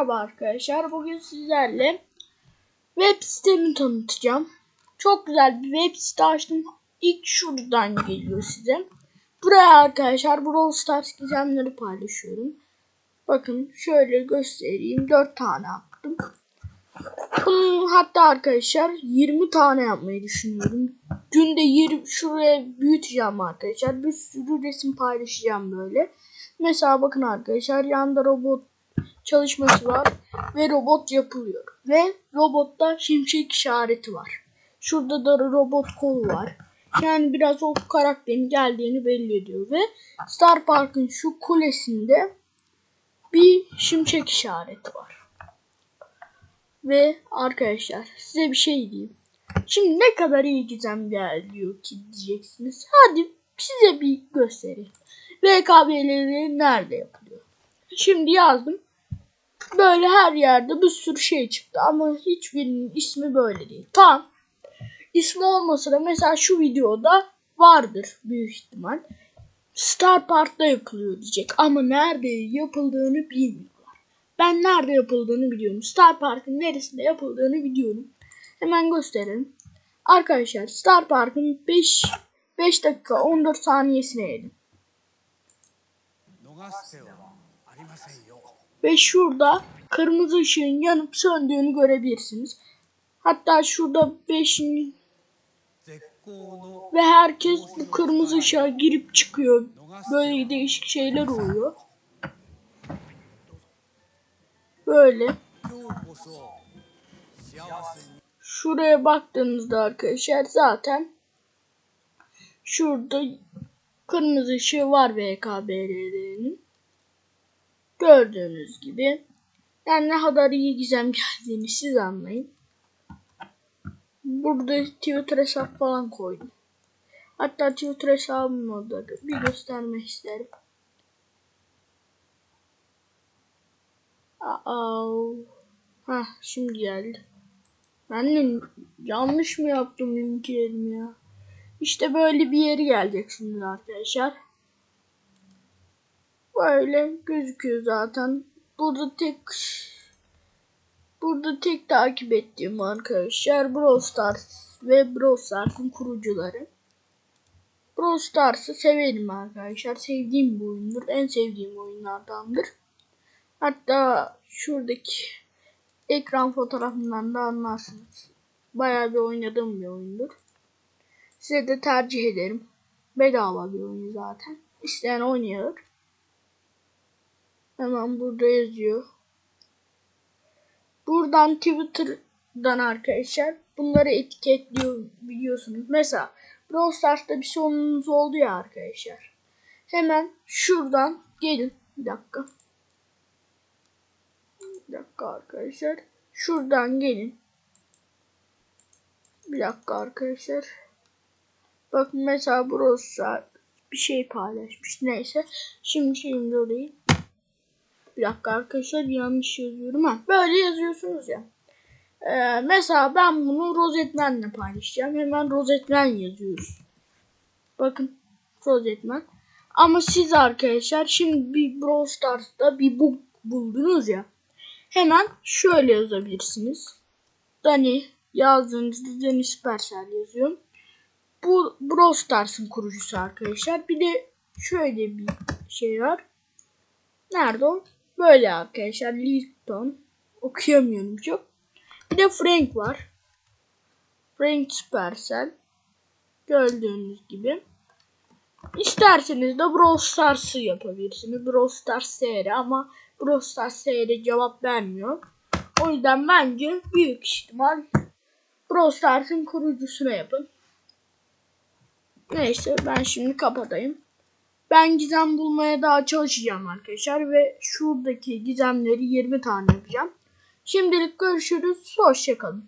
Merhaba arkadaşlar. Bugün sizlerle web sitemi tanıtacağım. Çok güzel bir web site açtım. İlk şuradan geliyor size. Buraya arkadaşlar Brawl Stars gizemleri paylaşıyorum. Bakın şöyle göstereyim. 4 tane attım. Bunun hatta arkadaşlar 20 tane yapmayı düşünüyorum. Günde 20 şuraya büyüteceğim arkadaşlar. Bir sürü resim paylaşacağım böyle. Mesela bakın arkadaşlar yanda robot çalışması var ve robot yapılıyor. Ve robotta şimşek işareti var. Şurada da robot kolu var. Yani biraz o karakterin geldiğini belli ediyor. Ve Star Park'ın şu kulesinde bir şimşek işareti var. Ve arkadaşlar size bir şey diyeyim. Şimdi ne kadar iyi gizem geliyor ki diyeceksiniz. Hadi size bir göstereyim. VKB'leri nerede yapılıyor? Şimdi yazdım. Böyle her yerde bir sürü şey çıktı ama hiçbirinin ismi böyle değil. Tam ismi olmasa da mesela şu videoda vardır büyük ihtimal. Star Park'ta yapılıyor diyecek ama nerede yapıldığını bilmiyorlar. Ben nerede yapıldığını biliyorum. Star Park'ın neresinde yapıldığını biliyorum. Hemen gösterelim. Arkadaşlar Star Park'ın 5 5 dakika 14 saniyesine yedim. Ve şurada kırmızı ışığın yanıp söndüğünü görebilirsiniz. Hatta şurada 5. Ve herkes bu kırmızı ışığa girip çıkıyor. Böyle değişik şeyler oluyor. Böyle. Şuraya baktığınızda arkadaşlar zaten şurada kırmızı ışığı var VKBR'nin. Gördüğünüz gibi. Yani ne kadar iyi gizem geldiğini siz anlayın. Burada Twitter hesap falan koydum. Hatta Twitter hesabımı da bir göstermek isterim. Aa, Hah şimdi geldi. Ben de yanlış mı yaptım linklerimi ya? İşte böyle bir yeri geleceksiniz arkadaşlar. Böyle gözüküyor zaten. Burada tek burada tek takip ettiğim arkadaşlar Brawl Stars ve Brawl Stars'ın kurucuları. Brawl Stars'ı severim arkadaşlar. Sevdiğim bir oyundur. En sevdiğim oyunlardandır. Hatta şuradaki ekran fotoğrafından da anlarsınız. Bayağı bir oynadığım bir oyundur. Size de tercih ederim. Bedava bir oyun zaten. İsteyen oynayalım. Hemen burada yazıyor. Buradan Twitter'dan arkadaşlar bunları etiketliyor biliyorsunuz. Mesela Brawl Stars'ta bir sorununuz oldu ya arkadaşlar. Hemen şuradan gelin. Bir dakika. Bir dakika arkadaşlar. Şuradan gelin. Bir dakika arkadaşlar. Bakın mesela burası bir şey paylaşmış. Neyse. Şimdi şimdi orayı. Bir dakika arkadaşlar yanlış yazıyorum ha. Böyle yazıyorsunuz ya. Ee, mesela ben bunu Rosetman'le paylaşacağım. Hemen Rosetman yazıyoruz. Bakın Rosetman. Ama siz arkadaşlar şimdi bir Brawl Stars'ta bir bug buldunuz ya. Hemen şöyle yazabilirsiniz. Dani yazdığınızda Dani Supercell yazıyorum. Bu Brawl Stars'ın kurucusu arkadaşlar. Bir de şöyle bir şey var. Nerede o? Böyle arkadaşlar. Lilton. Okuyamıyorum çok. Bir de Frank var. Frank Supercell. Gördüğünüz gibi. İsterseniz de Brawl Stars'ı yapabilirsiniz. Brawl Stars SR ama Brawl Stars SR cevap vermiyor. O yüzden bence büyük ihtimal Brawl Stars'ın kurucusuna yapın. Neyse ben şimdi kapatayım. Ben gizem bulmaya daha çalışacağım arkadaşlar ve şuradaki gizemleri 20 tane yapacağım. Şimdilik görüşürüz. Hoşçakalın.